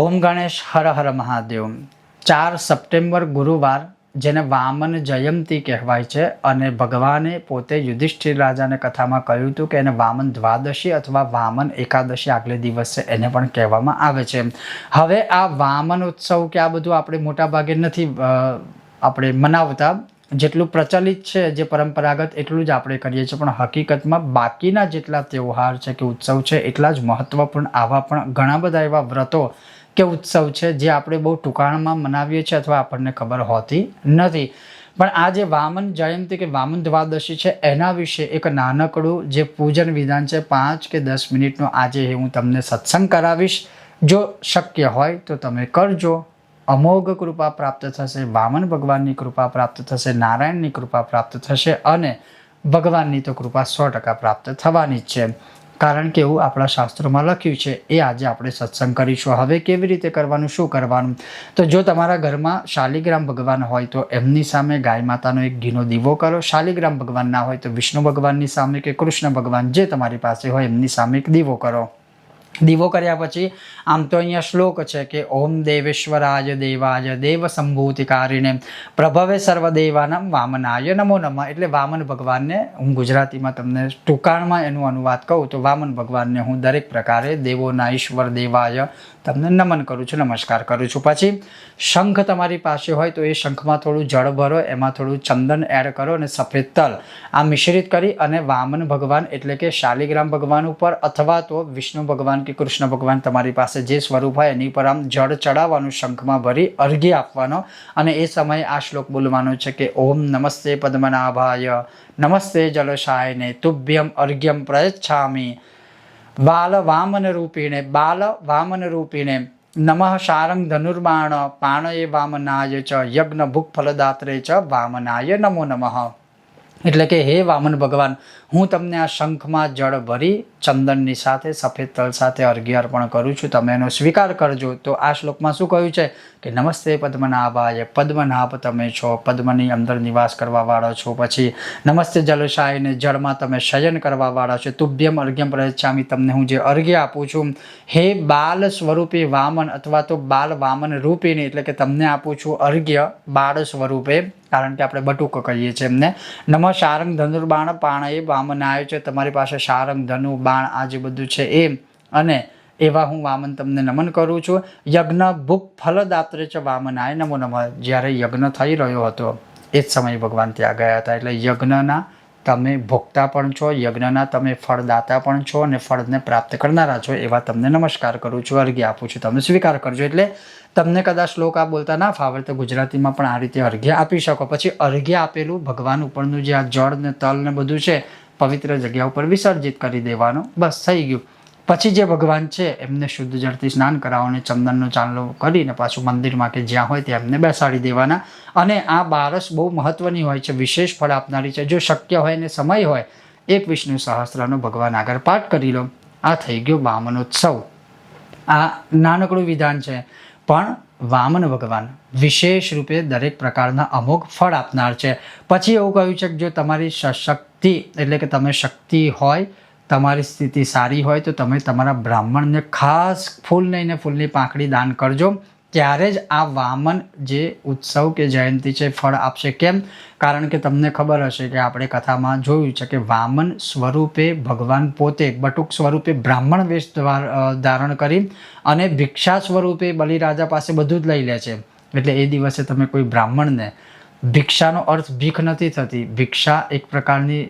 ઓમ ગણેશ હર હર મહાદેવ. ચાર સપ્ટેમ્બર ગુરુવાર, જેને વામન જયંતી કહેવાય છે, અને ભગવાને પોતે યુધિષ્ઠિર રાજાને કથામાં કહ્યું હતું કે એને વામન દ્વાદશી અથવા વામન એકાદશી આગલે દિવસે એને પણ કહેવામાં આવે છે. હવે આ વામન ઉત્સવ કે આ બધું આપણે મોટાભાગે નથી આપણે મનાવતા. જેટલું પ્રચલિત છે, જે પરંપરાગત, એટલું જ આપણે કરીએ છીએ. પણ હકીકતમાં બાકીના જેટલા તહેવાર છે કે ઉત્સવ છે, એટલા જ મહત્ત્વપૂર્ણ આવા પણ ઘણા બધા એવા વ્રતો કે ઉત્સવ છે જે આપણે બહુ ટૂંકાણમાં મનાવીએ છીએ અથવા આપણને ખબર હોતી નથી. પણ આ જે વામન જયંતી કે વામન દ્વાદશી છે, એના વિશે એક નાનકડું જે પૂજન વિધાન છે, પાંચ કે દસ મિનિટનો આજે હું તમને સત્સંગ કરાવીશ. જો શક્ય હોય તો તમે કરજો. અમોઘ કૃપા પ્રાપ્ત થશે, વામન ભગવાનની કૃપા પ્રાપ્ત થશે, નારાયણની કૃપા પ્રાપ્ત થશે અને ભગવાનની તો કૃપા સો ટકા પ્રાપ્ત થવાની જ છે. કારણ કે એવું આપણા શાસ્ત્રોમાં લખ્યું છે, એ આજે આપણે સત્સંગ કરીશું. હવે કેવી રીતે કરવાનું, શું કરવાનું? તો જો તમારા ઘરમાં શાલિગ્રામ ભગવાન હોય, તો એમની સામે ગાય માતાનો એક ઘીનો દીવો કરો. શાલિગ્રામ ભગવાન ના હોય, તો વિષ્ણુ ભગવાનની સામે કે કૃષ્ણ ભગવાન જે તમારી પાસે હોય, એમની સામે એક દીવો કરો. દીવો કર્યા પછી આમ તો અહીંયા શ્લોક છે કે, ઓમ દેવેશ્વરાય દેવાય દેવ સંભૂતિકારીને પ્રભવે સર્વદેવાનમ વામનાય નમો નમઃ. એટલે વામન ભગવાનને હું ગુજરાતીમાં તમને ટૂંકાણમાં એનું અનુવાદ કહું તો વામન ભગવાનને હું દરેક પ્રકારે દેવોના ઈશ્વર દેવાય તમને નમન કરું છું, નમસ્કાર કરું છું. પછી શંખ તમારી પાસે હોય તો એ શંખમાં થોડું જળ ભરો, એમાં થોડું ચંદન એડ કરો અને સફેદ તલ આ મિશ્રિત કરી અને વામન ભગવાન એટલે કે શાલિગ્રામ ભગવાન ઉપર અથવા તો વિષ્ણુ ભગવાન કે કૃષ્ણ ભગવાન તમારી પાસે જે સ્વરૂપ હોય એની પર આમ જળ ચડાવવાનું શંખમાં ભરી અર્ઘ્ય આપવાનો. અને એ સમયે આ શ્લોક બોલવાનો છે કે, ઓમ નમસ્તે પદ્મનાભાય, નમસ્તે જલશાયને તુભ્યમ અર્ઘ્યમ પ્રયચ્છામી. બાલ વામન રૂપીણે બાલ વામન રૂપીણે, નમઃ શારંગ ધનુર્બાણ, પાણયે વામનાય ચ, યજ્ઞ ભૂખ ફલદાત્રે ચ, વામનાય નમો નમઃ. એટલે કે, હે વામન ભગવાન હું તમને આ શંખમાં જળ ભરી ચંદનની સાથે સફેદ તલ સાથે અર્ઘ્ય અર્પણ કરું છું. તમે એનો સ્વીકાર કરજો. તો આ શ્લોકમાં શું કહ્યું છે? કે નમસ્તે પદ્મનાભાય, પદ્મનાભ તમે છો, પદ્મની અંદર નિવાસ કરવાવાળો છો. પછી નમસ્તે જલશાયને જળમાં તમે શયન કરવાવાળા છો. તુભ્યમ અર્ઘ્યમ પ્રયચ્છામી. તમને હું જે અર્ઘ્ય આપું છું, હે બાલ સ્વરૂપે વામન અથવા તો બાલ વામન રૂપીની, એટલે કે તમને આપું છું અર્ઘ્ય બાળ સ્વરૂપે, કારણ કે આપણે બટુક કહીએ છીએ એમને. નમ શારંગ ધનુર્બાણ બાણ એ આવ્યો છે, તમારી પાસે શારંગ ધનુ, બાણ, આ જે બધું છે એ. અને એવા હું વામન તમને નમન કરું છું. યજ્ઞ ભૂખ ફલદાત્રે છે વામનાય નમો નમઃ. જ્યારે યજ્ઞ થઈ રહ્યો હતો, એ જ સમયે ભગવાન ત્યાં ગયા હતા. એટલે યજ્ઞના તમે ભોગતા પણ છો, યજ્ઞના તમે ફળદાતા પણ છો અને ફળને પ્રાપ્ત કરનારા છો, એવા તમને નમસ્કાર કરું છું અર્ઘ્ય આપું છું. તમે સ્વીકાર કરજો. એટલે તમને કદાચ શ્લોક આ બોલતા ના ફાવે તો ગુજરાતીમાં પણ આ રીતે અર્ઘ્ય આપી શકો. પછી અર્ઘ્ય આપેલું ભગવાન ઉપરનું જે આ જળ ને તલ ને બધું છે પવિત્ર જગ્યા ઉપર વિસર્જિત કરી દેવાનું. બસ, થઈ ગયું. પછી જે ભગવાન છે, એમને શુદ્ધ જળથી સ્નાન કરાવો અને ચંદનનો ચાંદલો કરીને પાછું મંદિરમાં કે જ્યાં હોય ત્યાં એમને બેસાડી દેવાના. અને આ બારસ બહુ મહત્વની હોય છે, વિશેષ ફળ આપનારી છે. જો શક્ય હોય ને સમય હોય, એક વિષ્ણુ સહસ્ત્રનો ભગવાન આગળ પાઠ કરી લો. આ થઈ ગયો બામનોત્સવ આ નાનકડું વિધાન છે. પણ વામન ભગવાન. વિશેષ રૂપે દરેક પ્રકારના અમુક ફળ આપનાર છે. પછી એવું કહ્યું છે કે જો તમારી સશક્તિ, એટલે કે તમે શક્તિ હોય, તમારી સ્થિતિ સારી હોય, તો તમે તમારા બ્રાહ્મણને ખાસ ફૂલ નહીં ને ફૂલની પાંખડી દાન કરજો. ત્યારે જ આ વામન જે ઉત્સવ કે જયંતી છે, ફળ આપશે કેમ? કારણ કે તમને ખબર હશે કે આપણે કથામાં જોયું છે કે વામન સ્વરૂપે ભગવાન પોતે બટુક સ્વરૂપે બ્રાહ્મણ વેશ ધારણ કરી અને ભિક્ષા સ્વરૂપે બલિરાજા પાસે બધું જ લઈ લે છે. એટલે એ દિવસે તમે કોઈ બ્રાહ્મણને ભિક્ષાનો અર્થ ભીખ નથી થતી. ભિક્ષા એક પ્રકારની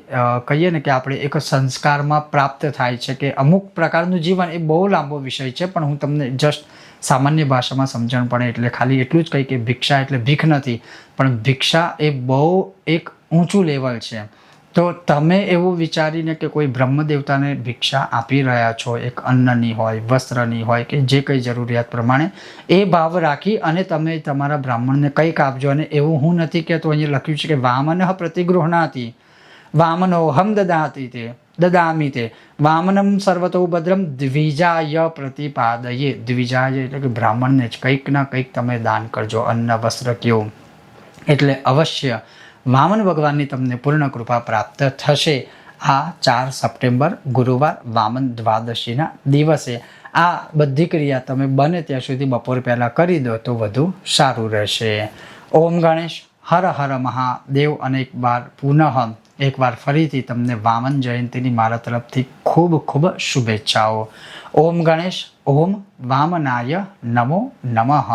કહીએ ને કે આપણે એક સંસ્કારમાં પ્રાપ્ત થાય છે કે અમુક પ્રકારનું જીવન એ બહુ લાંબો વિષય છે, પણ હું તમને જસ્ટ સામાન્ય ભાષામાં સમજણ પડે એટલે ખાલી એટલું જ કહી કે ભિક્ષા એટલે ભીખ નથી. પણ ભિક્ષા એ બહુ એક ઊંચું લેવલ છે. તો તમે એવું વિચારીને કે કોઈ બ્રહ્મ દેવતાને ભિક્ષા આપી રહ્યા છો, એક અન્નની હોય, વસ્ત્રની હોય કે જે કંઈ જરૂરિયાત પ્રમાણે, એ ભાવ રાખી અને તમે તમારા બ્રાહ્મણને કંઈક આપજો અને એવું હું નથી કહેતો. અહીંયા લખ્યું છે કે વામન પ્રતિગૃહણાતી. વામનો હમ દદાતી તે. દદામી તે વામનમ સર્વતો ભદ્રમ દ્વિજાય પ્રતિપાદયે દ્વિજાય એટલે કે બ્રાહ્મણને જ કંઈક ના કંઈક તમે દાન કરજો, અન્ન, વસ્ત્ર કેવું એટલે અવશ્ય વામન ભગવાનની તમને પૂર્ણ કૃપા પ્રાપ્ત થશે આ ચાર સપ્ટેમ્બર, ગુરુવાર, વામન દ્વાદશીના દિવસે। આ બધી ક્રિયા તમે બને ત્યાં સુધી બપોર પહેલાં કરી દો તો વધુ સારું રહેશે। ઓમ ગણેશ, હર હર મહાદેવ, અનેક બાર પુનઃ એકવાર ફરીથી તમને વામન જયંતીની મારા તરફથી ખૂબ ખૂબ શુભેચ્છાઓ. ઓમ ગણેશ, ઓમ વામનાય નમો નમઃ.